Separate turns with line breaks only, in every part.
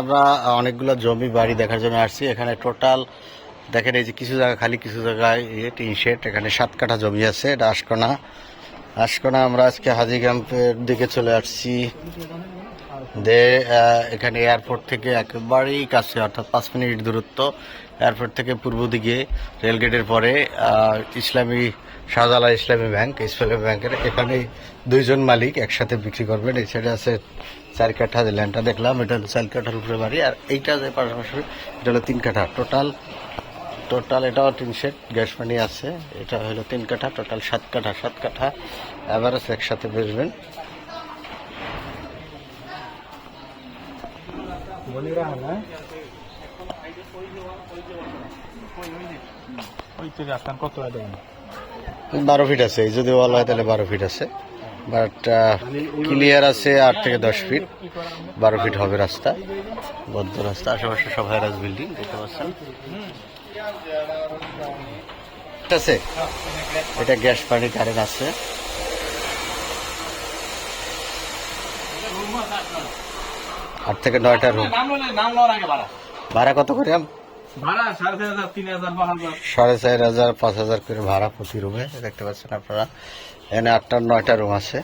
আমরা অনেকগুলো জমি, বাড়ি দেখার জন্য আসছি। এখানে টোটাল দেখেন এই যে কিছু জায়গা, খালি কিছু জায়গায় টিন শেড এখানে সাত কাঠা জমি আছে, এটা আসকোনা আসকোনা আমরা আজকে হাজি ক্যাম্পের দিকে চলে আসছি। দে এখানে এয়ারপোর্ট থেকে একেবারেই কাছে, অর্থাৎ পাঁচ মিনিট দূরত্ব। এয়ারপোর্ট থেকে পূর্ব দিকে রেলগেটের পরে ইসলামী শাহজালা ইসলামী ব্যাংক ইসলামী ব্যাংকের, এখানে দুইজন মালিক একসাথে বিক্রি করবেন। এই সাইডে আছে চার কাঠা যে ল্যান্ডটা দেখলাম, এটা হলো চার কাঠার উপরে বাড়ি, আর এইটা যে পাশাপাশি, এটা হলো তিন কাঠা টোটাল টোটাল এটাও তিন সেট গ্যাস পানি আছে, এটা হলো তিন কাঠা টোটাল সাত কাঠা সাত কাঠা অ্যাভারেজ একসাথে বেচবেন। বারো ফিট আছে, এই যদি বলা হয় তাহলে বারো ফিট আছে। বাট ক্লিয়ার আছে আট থেকে দশ ফিট বারো ফিট হবে রাস্তা, বদ্ধ রাস্তা। আশেপাশে সব হাইরাজ বিল্ডিং দেখতে পাচ্ছেন। আছে। এটা গ্যাস পানি কারেন্ট আছে। আট থেকে নয়টা রুম
ভাড়া।
কত করে
সাড়ে
চার হাজার পাঁচ হাজার। করে ভাড়া প্রতি রুমে দেখতে পাচ্ছেন আপনারা। এখানে আটটা নয়টা রুম আছে।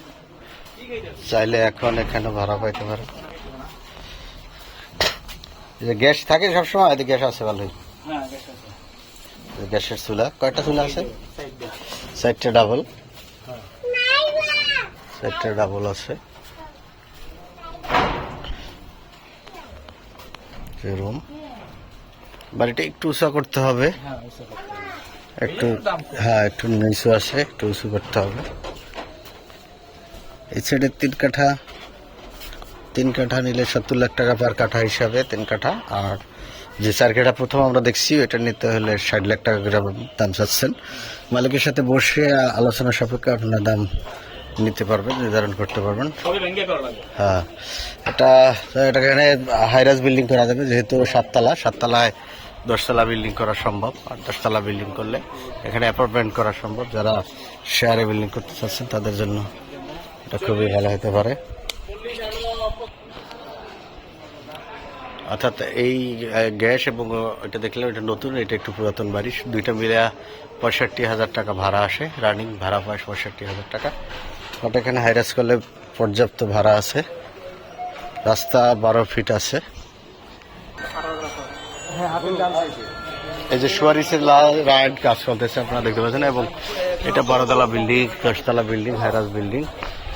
চাইলে এখন এখানে ভাড়া পাইতে পারেন। এই যে গ্যাস থাকে সবসময় এদিকে গ্যাস আছে ভালোই।
হ্যাঁ
গ্যাসের চুলা কয়টা চুলা আছে? চারটে ডাবল
হ্যাঁ।
চারটে ডাবল আছে। রুম বাড়িটা একটু উঁচা করতে হবে।
হ্যাঁ।
একটু হ্যাঁ একটু নিচু আছে একটু উঁচু করতে হবে। এই সাইডে তিন কাঠা। তিন কাঠা নিলে সত্তর লাখ টাকা পার কাঠা হিসাবে তিন কাঠা। আর যে চার কাঠা প্রথম আমরা দেখছি এটা নিতে হলে ষাট লাখ টাকা করে দাম চাচ্ছেন। মালিকের সাথে বসে আলোচনা সাপেক্ষে আপনার দাম নিতে পারবেন নির্ধারণ করতে পারবেন। হ্যাঁ এটা এটা এখানে হাইরাস বিল্ডিং করা যাবে যেহেতু সাততলা সাততলায় দশতলা বিল্ডিং করা সম্ভব আর দশতলা বিল্ডিং করলে এখানে অ্যাপার্টমেন্ট করা সম্ভব। যারা শেয়ারে বিল্ডিং করতে চাচ্ছেন তাদের জন্য এটা খুবই ভালো হতে পারে। অর্থাৎ এই গ্যাস এবং এটা দেখলাম এটা নতুন এটা একটু পুরাতন বাড়ি দুইটা মিলে পঁয়ষট্টি হাজার টাকা ভাড়া আসে রানিং ভাড়া পায় পঁয়ষট্টি হাজার টাকা। বাট এখানে হাইরাস করলে পর্যাপ্ত ভাড়া আছে। রাস্তা বারো ফিট আছে।
হ্যাঁ
এই যে সুয়ারিসের লাল রাইড কাজ চলতেছে আপনারা দেখতে পাচ্ছেন এবং এটা বারোতলা বিল্ডিং দশতলা বিল্ডিং হাইরাস বিল্ডিং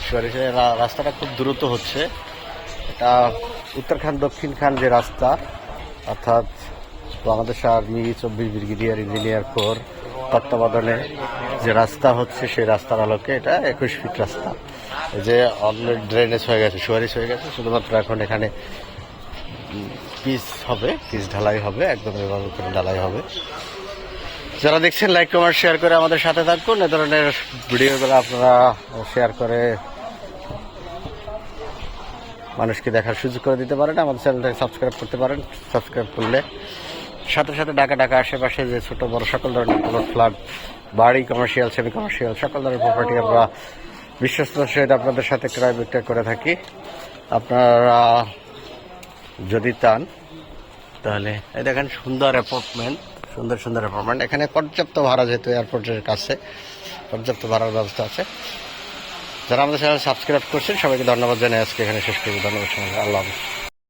সুয়ারিসের রাস্তাটা খুব দ্রুত হচ্ছে। এটা উত্তরখান দক্ষিণ খান যে রাস্তা, অর্থাৎ বাংলাদেশ আর্মি, চব্বিশ ব্রিগেডিয়ার ইঞ্জিনিয়ার কোর, তত্ত্বাবধানে যে রাস্তা হচ্ছে সেই রাস্তার আলোকে এটা একুশ ফিট রাস্তা। যে অলরেডি ড্রেনেজ হয়ে গেছে সুয়ারিস হয়ে গেছে, শুধুমাত্র এখন এখানে পিস হবে পিস ঢালাই হবে, একদম এভাবে ঢালাই হবে। যারা দেখছেন লাইক কমেন্ট শেয়ার করে আমাদের সাথে থাকুন। এ ধরনের ভিডিওগুলো আপনারা শেয়ার করে মানুষকে দেখার সুযোগ করে দিতে পারেন, আমাদের চ্যানেলটাকে সাবস্ক্রাইব করতে পারেন। সাবস্ক্রাইব করলে সাথে সাথে ঢাকা ঢাকা আশেপাশে যে ছোট বড় সকল ধরনের প্লট ফ্ল্যাট বাড়ি কমার্শিয়াল সেমি কমার্শিয়াল সকল ধরনের প্রপার্টি আমরা বিশ্বস্ততার সহিত আপনাদের সাথে ক্রয় বিক্রয় করে থাকি। আপনারা যদি চান, তাহলে এই দেখেন সুন্দর অ্যাপার্টমেন্ট সুন্দর সুন্দর অ্যাপার্টমেন্ট এখানে পর্যাপ্ত ভাড়া যেহেতু এয়ারপোর্টের কাছে, পর্যাপ্ত ভাড়ার ব্যবস্থা আছে। যারা আমাদের চ্যানেল সাবস্ক্রাইব করছেন, সবাইকে ধন্যবাদ জানাই। আজকে এখানে শেষ করব। ধন্যবাদ। আল্লাহ হাফিজ।